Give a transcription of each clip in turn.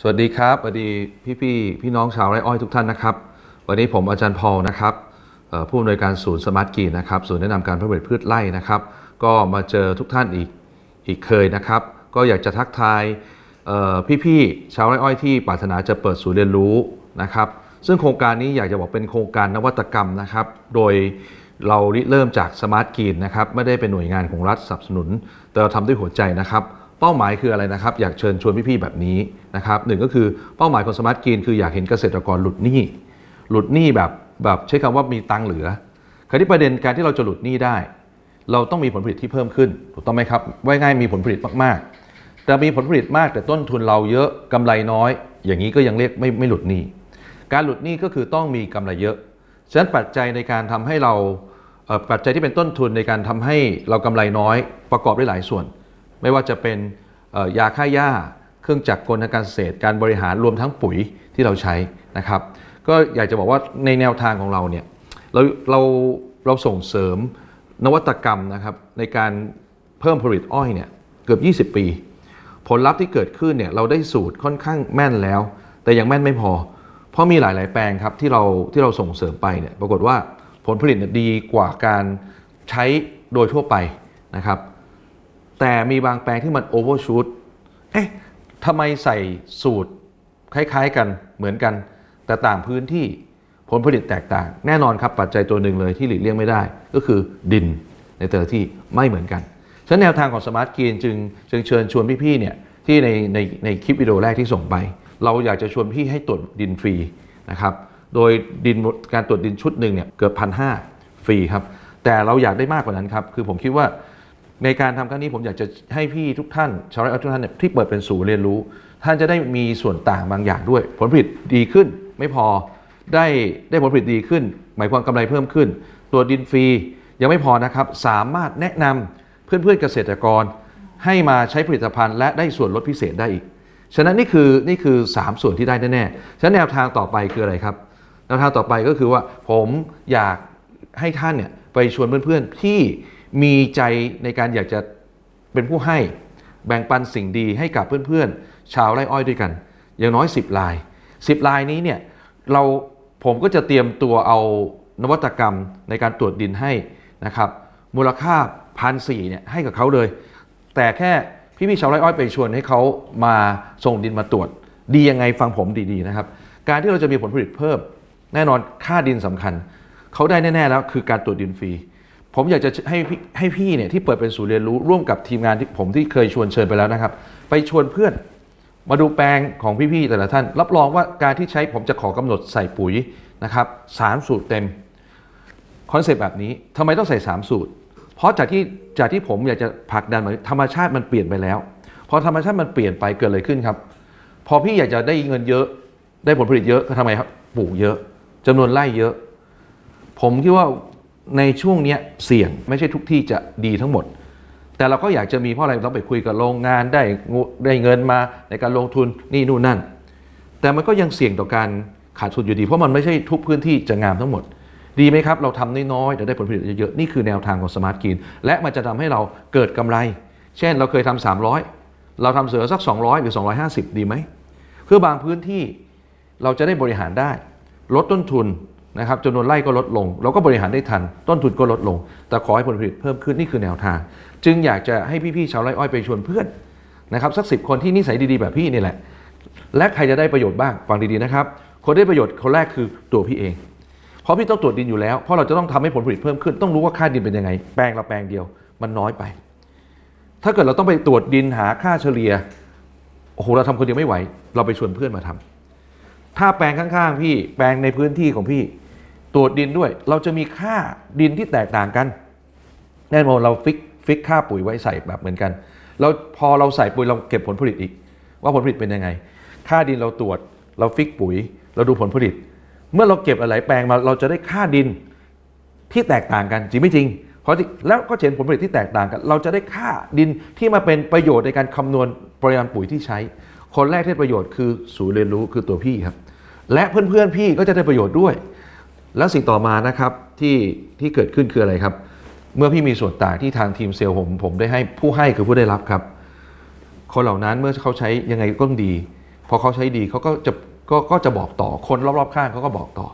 สวัสดีครับสวัสดีพี่พี่พี่น้องชาวไร่อ้อยทุกท่านนะครับ วันนี้ผมอาจารย์พอลนะครับผู้อำนวยการศูนย์สมาร์ทกรีนนะครับศูนย์แนะนำการผลิตพืชไร่นะครับ ก็มาเจอทุกท่านอีกอีกเคยนะครับ ก็อยากจะทักทายพี่พี่ชาวไร่อ้อยที่ปรารถนาจะเปิดศูนย์เรียนรู้นะครับ ซึ่งโครงการนี้อยากจะบอกเป็นโครงการนวัตกรรมนะครับ โดยเราริเริ่มจากสมาร์ทกรีนนะครับไม่ได้เป็นหน่วยงานของรัฐสนับสนุน แต่เราทำด้วยหัวใจนะครับ เป้าหมายคืออะไรนะครับ อยากเชิญชวนพี่ๆแบบนี้นะครับหนึ่งก็คือเป้าหมายของสมาร์ทกรีนคืออยากเห็นเกษตรกรหลุดหนี้หลุดหนี้แบบแบบใช้คำว่ามีตังค์เหลือคราวนี้ประเด็นการที่เราจะหลุดหนี้ได้ เราต้องมีผลผลิตที่เพิ่มขึ้นถูกต้องไหมครับว่าง่ายมีผลผลิตมากๆ แต่มีผลผลิตมากแต่ต้นทุนเราเยอะกำไรน้อย อย่างนี้ก็ยังเรียกไม่ไม่หลุดหนี้การหลุดหนี้ก็คือต้องมีกำไรเยอะฉะนั้นปัจจัยในการทำให้เราปัจจัยที่เป็นต้นทุนในการทำให้เรากำไรน้อยประกอบด้วยหลายส่วน ไม่ว่าจะเป็นยาฆ่าหญ้า เครื่องจักรกลทางการเกษตร การบริหารรวมทั้งปุ๋ยที่เราใช้นะครับ ก็อยากจะบอกว่าในแนวทางของเราเนี่ยเราเราเราส่งเสริมนวัตกรรมนะครับในการเพิ่มผลิตอ้อยเนี่ยเกือบ 20 ปี ผลลัพธ์ที่เกิดขึ้นเนี่ยเราได้สูตรค่อนข้างแม่นแล้ว แต่ยังแม่นไม่พอ เพราะมีหลาย ๆ แปลงครับที่เราที่เราส่งเสริมไปเนี่ยปรากฏว่าผลผลิตดีกว่าการใช้โดยทั่วไปนะครับ แต่มีบางแปลงที่มันโอเวอร์ชูตเอ๊ะทำไมใส่สูตรคล้ายๆกันเหมือนกัน แต่ต่างพื้นที่ผลผลิตแตกต่าง แน่นอนครับปัจจัยตัวหนึ่งเลยที่หลีกเลี่ยงไม่ได้ ก็คือดินในแต่ละที่ไม่เหมือนกันฉะนั้นแนวทางของสมาร์ทกรีนจึงจึงเชิญชวนพี่ๆเนี่ยที่ในในในคลิปวิดีโอแรกที่ส่งไป เราอยากจะชวนพี่ให้ตรวจดินฟรีนะครับโดยดินการตรวจดินชุดหนึ่งเนี่ยเกือบพันห้าฟรีครับแต่เราอยากได้มากกว่านั้นครับคือผมคิดว่า ในการทำครั้งนี้ผมอยากจะให้พี่ทุกท่านชาวไร่อ้อยทุกท่านเนี่ยที่เปิดเป็นศูนย์เรียนรู้ ท่านจะได้มีส่วนต่างบางอย่างด้วย ผลผลิตดีขึ้นไม่พอได้ได้ผลผลิตดีขึ้น หมายความกำไรเพิ่มขึ้น ตัวดินฟรียังไม่พอนะครับ สามารถแนะนำเพื่อนๆเกษตรกร ให้มาใช้ผลิตภัณฑ์ และได้ส่วนลดพิเศษได้อีกฉะนั้นนี่คือนี่คือ 3 ส่วนที่ได้แน่ๆฉะนั้นแนวทางต่อไปคืออะไรครับแนวทางต่อไปก็คือว่าผมอยากให้ท่านเนี่ยไปชวนเพื่อนๆที่ มีใจในการอยากจะเป็นผู้ให้แบ่งปันสิ่งดีให้กับเพื่อนๆ ชาวไร่อ้อยด้วยกัน อย่างน้อย 10 ลาย 10 ลายนี้เนี่ยเราผมก็จะเตรียมตัวเอานวัตกรรมในการตรวจดินให้นะครับ มูลค่าพันสี่เนี่ยให้กับเขาเลย แต่แค่พี่ๆชาวไร่อ้อยไปชวนให้เขามาส่งดินมาตรวจ ดียังไงฟังผมดีๆนะครับ การที่เราจะมีผลผลิตเพิ่ม แน่นอนค่าดินสำคัญ เขาได้แน่ ๆ แล้วคือการตรวจดินฟรี ผมอยากจะให้ให้พี่เนี่ยที่เปิดเป็นศูนย์เรียนรู้ร่วมกับทีมงานที่ผมที่เคยชวนเชิญไปแล้วนะครับ ไปชวนเพื่อนมาดูแปลงของพี่ๆแต่ละท่าน รับรองว่าการที่ใช้ผมจะขอกำหนดใส่ปุ๋ยนะครับสามสูตรเต็มคอนเซปต์แบบนี้ทำไมต้องใส่ 3 สูตร เพราะจากที่จากที่ผมอยากจะผลักดันมาธรรมชาติมันเปลี่ยนไปแล้วพอธรรมชาติมันเปลี่ยนไปเกิดอะไรขึ้นครับ พอพี่อยากจะได้เงินเยอะ ได้ผลผลิตเยอะก็ทำไมครับปลูกเยอะจำนวนไร่เยอะ ผมคิดว่า ในช่วงเนี้ยเสี่ยงไม่ใช่ทุกที่จะดีทั้งหมด แต่เราก็อยากจะมีเพราะอะไรเราไปคุยกับโรงงานได้ได้เงินมาในการลงทุนนี่นู่นนั่น แต่มันก็ยังเสี่ยงต่อการขาดทุนอยู่ดี เพราะมันไม่ใช่ทุกพื้นที่จะงามทั้งหมด ดีไหมครับ เราทำน้อยๆแต่ได้ผลผลิตเยอะๆนี่คือแนวทางของสมาร์ทกรีนและมันจะทำให้เราเกิดกำไร เช่นเราเคยทำ300 เราทำเสือสัก 200 หรือ 250 ดีไหมเพื่อบางพื้นที่เราจะได้บริหารได้ ลดต้นทุน นะครับจำนวนไร่ก็ลดลง เราก็บริหารได้ทัน ต้นทุนก็ลดลง แต่ขอให้ผลผลิตเพิ่มขึ้นนี่คือแนวทาง จึงอยากจะให้พี่ๆชาวไร่อ้อยไปชวนเพื่อนนะครับสักสิคนที่นิสัยดีๆแบบพี่นี่แหละ และใครจะได้ประโยชน์บ้างฟังดีๆนะครับคนได้ประโยชน์คนแรกคือตัวพี่เอง เพราะพี่ต้องตรวจดินอยู่แล้ว เพราะเราจะต้องทำให้ผลผลิตเพิ่มขึ้น ต้องรู้ว่าค่าดินเป็นยังไง แปลงเราแปลงเดียว มันน้อยไป ถ้าเกิดเราต้องไปตรวจดินหาค่าเฉลี่ย โอ้โห เราทำคนเดียวไม่ไหว เราไปชวนเพื่อนมาทำถ้าแปลงข้างๆ พี่ แปลงในพื้นที่ของพี่ ตรวจดินด้วย เราจะมีค่าดินที่แตกต่างกัน แน่นอนเราฟิกฟิกค่าปุ๋ยไว้ใส่แบบเหมือนกันแล้วพอเราใส่ปุ๋ยเราเก็บผลผลิตอีก ว่าผลผลิตเป็นยังไง ค่าดินเราตรวจ เราฟิกปุ๋ย เราดูผลผลิต เมื่อเราเก็บหลายแปลงมาเราจะได้ค่าดินที่แตกต่างกันจริงไม่จริงเพราะแล้วก็เห็นผลผลิตที่แตกต่างกัน เราจะได้ค่าดินที่มาเป็นประโยชน์ในการคำนวณปริมาณปุ๋ยที่ใช้ คนแรกที่ประโยชน์คือศูนย์เรียนรู้คือตัวพี่ครับ และเพื่อนๆพี่ก็จะได้ประโยชน์ด้วย แล้วสิ่งต่อมานะครับที่ที่เกิดขึ้นคืออะไรครับ เมื่อพี่มีส่วนต่างที่ทางทีมเซลล์ผมผมได้ให้ผู้ให้คือผู้ได้รับครับคนเหล่านั้นเมื่อเขาใช้ยังไงก็ต้องดีพอเขาใช้ดีเขาก็จะก็ก็จะบอกต่อคนรอบๆข้างเขาก็บอกต่อ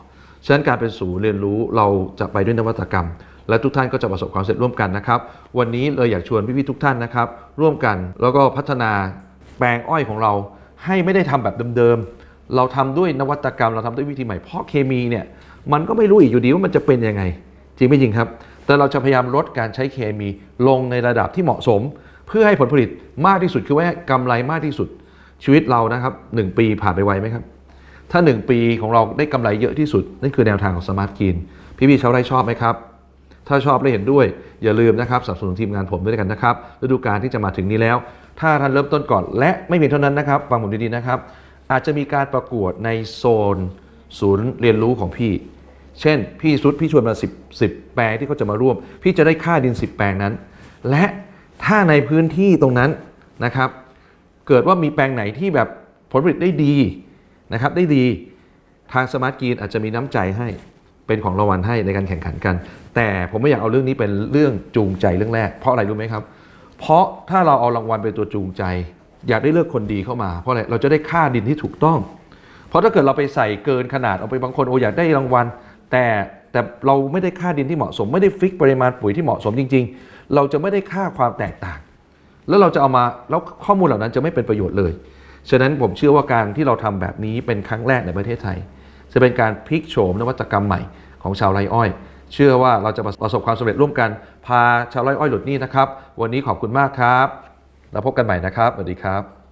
ฉะนั้นการเป็นศูนย์เรียนรู้เราจะไปด้วยนวัตกรรม และทุกท่านก็จะประสบความสำเร็จร่วมกันนะครับ วันนี้เลยอยากชวนพี่ๆทุกท่านนะครับ ร่วมกันแล้วก็พัฒนาแปลงอ้อยของเราให้ไม่ได้ทำแบบเดิมๆเราทำด้วยนวัตกรรม เราทำด้วยวิธีใหม่เพราะเคมีเนี่ย มันก็ไม่รู้อีกอยู่ดีว่ามันจะเป็นยังไง จริงไม่จริงครับ แต่เราจะพยายามลดการใช้เคมีลงในระดับที่เหมาะสม เพื่อให้ผลผลิตมากที่สุดคือว่ากำไรมากที่สุดชีวิตเรานะครับหนึ่งปีผ่านไปไวไหมครับ ถ้า 1 ปีของเราได้กำไรเยอะที่สุด นั่นคือแนวทางของสมาร์ทกินพี่พี่ๆชาวไร่ชอบไหมครับ ถ้าชอบและเห็นด้วยอย่าลืมนะครับสนับสนุนทีมงานผมด้วยกันนะครับฤดูกาลที่จะมาถึงนี้แล้ว ถ้าท่านเริ่มต้นก่อนและไม่เพียงเท่านั้นนะครับฟังผมดีๆนะครับ อาจจะมีการประกวดในโซน ศูนย์เรียนรู้ของพี่ เช่น พี่สุดพี่ชวนมา 10 10 แปลงที่เขาจะมาร่วม พี่จะได้ค่าดิน 10 แปลงนั้น และถ้าในพื้นที่ตรงนั้นนะครับ เกิดว่ามีแปลงไหนที่แบบผลผลิตได้ดีนะครับได้ดีทางสมาร์ทกรีนอาจจะมีน้ำใจให้เป็นของรางวัลให้ในการแข่งขันกัน แต่ผมไม่อยากเอาเรื่องนี้เป็นเรื่องจูงใจเรื่องแรก เพราะอะไรรู้ไหมครับ เพราะถ้าเราเอารางวัลเป็นตัวจูงใจ อยากได้เลือกคนดีเข้ามา เพราะอะไรเราจะได้ค่าดินที่ถูกต้อง เพราะถ้าเกิดเราไปใส่เกินขนาดเอาไปบางคนโออยากได้รางวัล แต่แต่เราไม่ได้ค่าดินที่เหมาะสม ไม่ได้ฟิกปริมาณปุ๋ยที่เหมาะสมจริง ๆ เราจะไม่ได้ค่าความแตกต่าง แล้วเราจะเอามาแล้วข้อมูลเหล่านั้นจะไม่เป็นประโยชน์เลย ฉะนั้นผมเชื่อว่าการที่เราทำแบบนี้เป็นครั้งแรกในประเทศไทย จะเป็นการพลิกโฉมนวัตกรรมใหม่ของชาวไร่อ้อย เชื่อว่าเราจะประสบความสำเร็จร่วมกัน พาชาวไร่อ้อยหลุดหนี้นะครับ วันนี้ขอบคุณมากครับ แล้วพบกันใหม่นะครับสวัสดีครับ